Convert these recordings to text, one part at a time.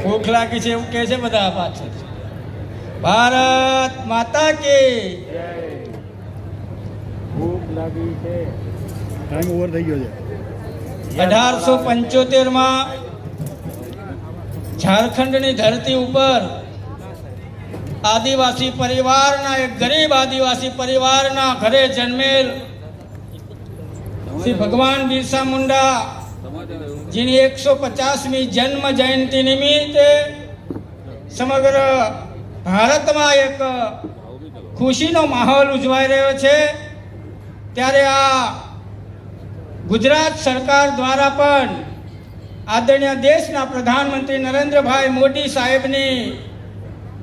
ભૂખ લાગી છે એવું કહે છે બધા પાછળ ભારત માતા કી. ટાઈમ ઓવર થઈ ગયો છે. અઢારસો પંચોતેરમાં ઝારખંડની ધરતી ઉપર આદિવાસી પરિવારના એક ગરીબ આદિવાસી પરિવારના ઘરે જન્મેલ શ્રી ભગવાન બિરસા મુંડા જેની એકસો પચાસમી જન્મ જયંતિ નિમિત્તે સમગ્ર ભારતમાં એક ખુશીનો માહોલ ઉજવાઈ રહ્યો છે. ત્યારે આ ગુજરાત સરકાર દ્વારા પણ આદરણીય દેશના પ્રધાનમંત્રી નરેન્દ્રભાઈ મોદી સાહેબની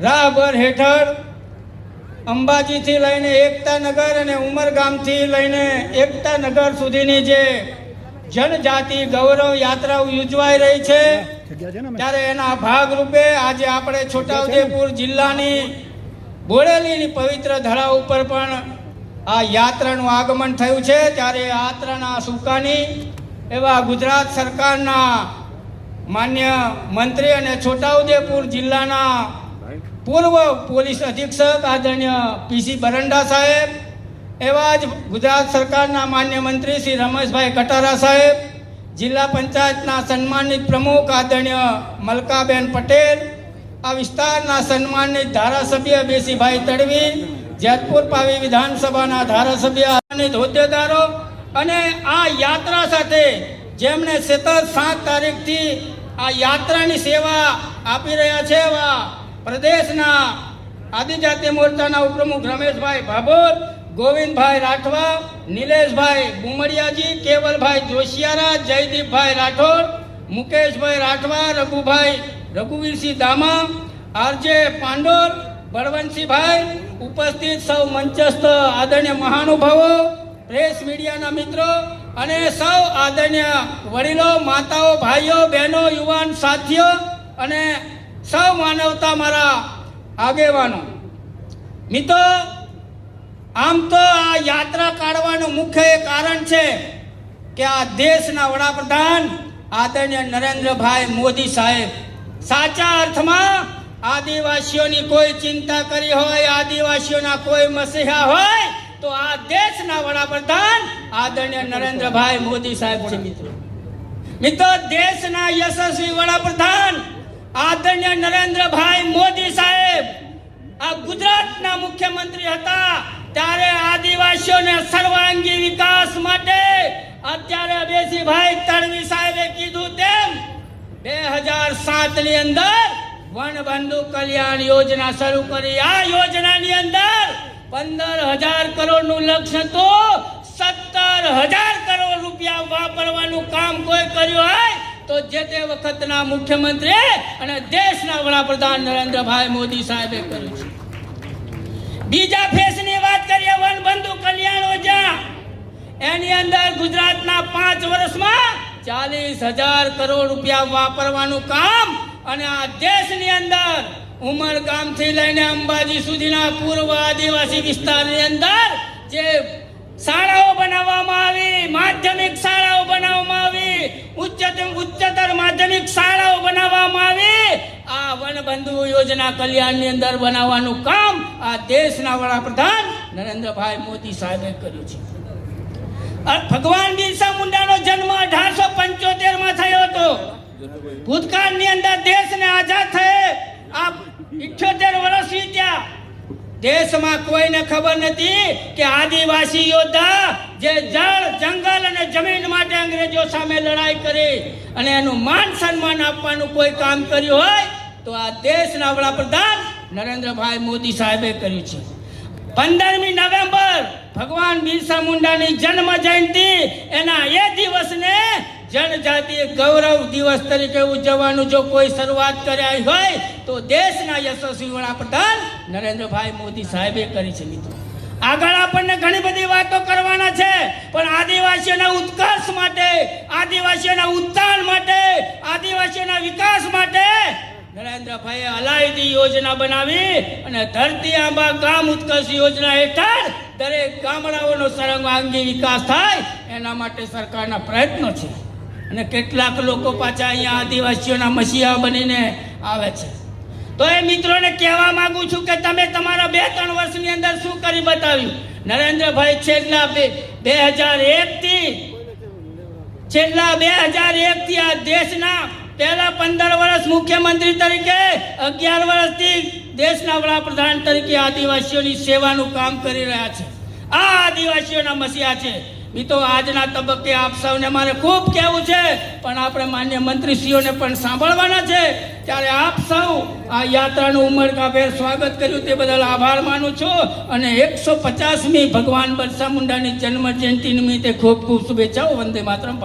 રાહબર હેઠળ અંબાજીથી લઈને એકતાનગર અને ઉમરગામથી લઈને એકતાનગર સુધીની જે જનજાતિ ગૌરવ યાત્રાઓ યોજવાઈ રહી છે. ત્યારે એના ભાગરૂપે આજે આપણે છોટાઉદેપુર જિલ્લાની બોડેલીની પવિત્ર ધરા ઉપર પણ આ યાત્રાનું આગમન થયું છે. ત્યારે યાત્રાના સુકાની એવા ગુજરાત સરકારના માન્ય મંત્રી અને છોટાઉદેપુર જિલ્લાના પૂર્વ પોલીસ અધિક્ષક આદરણીય પીસી બરંડા સાહેબ એવા જ ગુજરાત સરકારના માન્ય મંત્રી શ્રી રમેશભાઈ કટારા સાહેબ, જિલ્લા પંચાયતના સન્માનિત પ્રમુખ આદરણીય મલકાબેન પટેલ, આ વિસ્તારના સન્માનિત ધારાસભ્ય બેસીભાઈ તડવી, જેતપુર પાવી વિધાનસભાના ધારાસભ્ય સન્માનિત હોદ્દેદારો અને આ યાત્રા સાથે જેમણે સતત સાત તારીખથી આ યાત્રાની સેવા આપી રહ્યા છે એવા પ્રદેશના આદિજાતિ મોરચાના ઉપપ્રમુખ રમેશભાઈ ભાભોર ગોવિંદભાઈ રાઠવા, નિલેશભાઈ બુમડિયાજી, કેવલભાઈ જોશિયારા, જયદીપભાઈ રાઠોડ, મુકેશભાઈ રાઠવા, રઘુભાઈ રઘુવીરસિંહ દામા, આરજે પાંડોર, બળવંતસિંહભાઈ ઉપસ્થિત સૌ મંચસ્થ આદરણીય મહાનુભાવો, પ્રેસ મીડિયાના મિત્રો અને સૌ આદરણીય વડીલો, માતાઓ, ભાઈઓ, બહેનો, યુવાન સાથીઓ અને સૌ માનવતા મારા આગેવાનો. મિત્રો આમ તો આ યાત્રા કાઢવાનું મુખ્ય કારણ છે કે આ દેશના વડાપ્રધાન આદરણીય નરેન્દ્રભાઈ મોદી સાહેબ સાચા અર્થમાં આદિવાસીઓની કોઈ ચિંતા કરી હોય, આદિવાસીઓના કોઈ મસીહા હોય, તો આ દેશના વડાપ્રધાન આદરણીય નરેન્દ્રભાઈ મોદી સાહેબ છે મિત્રો. મિત્રો, દેશના યશસ્વી વડાપ્રધાન આદરણીય નરેન્દ્રભાઈ મોદી સાહેબ આ ગુજરાતના મુખ્યમંત્રી હતા. ત્યારે આદિવાસીઓને સર્વાંગી વિકાસ માટે અત્યારે બેસીભાઈ તડવી સાહેબે કીધું તેમ, બે હજાર સાતની અંદર વનબંધુ કલ્યાણ યોજના શરૂ કરી. આ યોજનાની અંદર પંદર હજાર કરોડનું લક્ષ્ય તો સત્તર હજાર કરોડ રૂપિયા વાપરવાનું કામ કોઈ કર્યું હોય તો જે તે વખતના મુખ્યમંત્રી અને દેશના વડાપ્રધાન નરેન્દ્રભાઈ મોદી સાહેબે કર્યું છે. બીજા ફેસની વાત કરીએ વનબંધુ કલ્યાણ યોજના એની અંદર ગુજરાતના પાંચ વર્ષમાં ચાલીસ હજાર કરોડ રૂપિયા વાપરવાનું કામ અને આ દેશની અંદર, ઉમરગામથી લઈને અંબાજી સુધીના પૂર્વ આદિવાસી વિસ્તારની અંદર જે શાળાઓ બનાવવામાં આવી માધ્યમિક શાળાઓ બનાવવામાં આવી ઉચ્ચતર ઉચ્ચતર માધ્યમિક શાળાઓ બનાવવામાં આવી વનબંધુ યોજના કલ્યાણની અંદર બનાવવાનું કામ આ દેશના વડાપ્રધાન નરેન્દ્રભાઈ મોદી સાહેબે કર્યું છે. ભગવાન બિરસા મુંડાનો જન્મ અઢારસો પંચોતેરમાં થયો હતો. ભૂતકાળની અંદર દેશને આઝાદ થયે આ ઇઠ્યોતેર વર્ષ વીત્યા. દેશમાં કોઈને ખબર નથી કે આદિવાસી યોદ્ધા જે જળ, જંગલ અને જમીન માટે અંગ્રેજો સામે લડાઈ કરી અને એનું માન સન્માન આપવાનું કોઈ કામ કર્યું હોય તો આ દેશના વડાપ્રધાન નરેન્દ્રભાઈ મોદી સાહેબે કર્યું છે. પંદરમી નવેમ્બર ભગવાન બિરસા મુંડાની જન્મ જયંતિ. એના એ દિવસને જનજાતીય ગૌરવ દિવસ તરીકે ઉજવવાનું જો કોઈ શરૂઆત કર્યા હોય, તો દેશના યશસ્વી વડાપ્રધાન નરેન્દ્રભાઈ મોદી સાહેબે કરી છે મિત્રો. આગળ આપણને ઘણી બધી વાતો કરવાના છે, પણ આદિવાસીઓના ઉત્કર્ષ માટે, આદિવાસીઓના ઉત્થાન માટે, આદિવાસીઓના વિકાસ માટે નરેન્દ્રભાઈએ અલાયદી યોજના બનાવી અને ધરતી આંબા ગામ ઉત્કર્ષ યોજના હેઠળ દરેક ગામડાઓનો સર્વાંગી વિકાસ થાય, એના માટે સરકારના પ્રયત્નો છે. અને કેટલાક લોકો પાછા અહીંયા આદિવાસીઓના મસીહા બનીને આવે છે. તો એ મિત્રોને કહેવા માંગુ છું કે તમે તમારા બે ત્રણ વર્ષની અંદર શું કરી બતાવ્યું? નરેન્દ્રભાઈ, છેલ્લા બે બે હજાર એકથી છેલ્લા બે હજાર એકથી આ દેશના પહેલા પંદર વર્ષ મુખ્યમંત્રી તરીકે, અગિયાર વર્ષથી દેશના વડાપ્રધાન તરીકે આદિવાસીઓની સેવાનું કામ કરી રહ્યા છે. આ આદિવાસીઓના મસીહા છે. મિત્રો આજના તબક્કે આપ સૌને મારે ખૂબ કહેવું છે, પણ આપણે માન્ય મંત્રીશ્રીઓને પણ સાંભળવાના છે. ત્યારે આપ સૌ આ યાત્રાનું ઉમળકાભેર સ્વાગત કર્યું તે બદલ આભાર માનું છું અને એકસો પચાસમી ભગવાન બરસા મુંડાની જન્મ જયંતિ નિમિત્તે ખૂબ ખૂબ શુભેચ્છાઓ, વંદે માતરમ.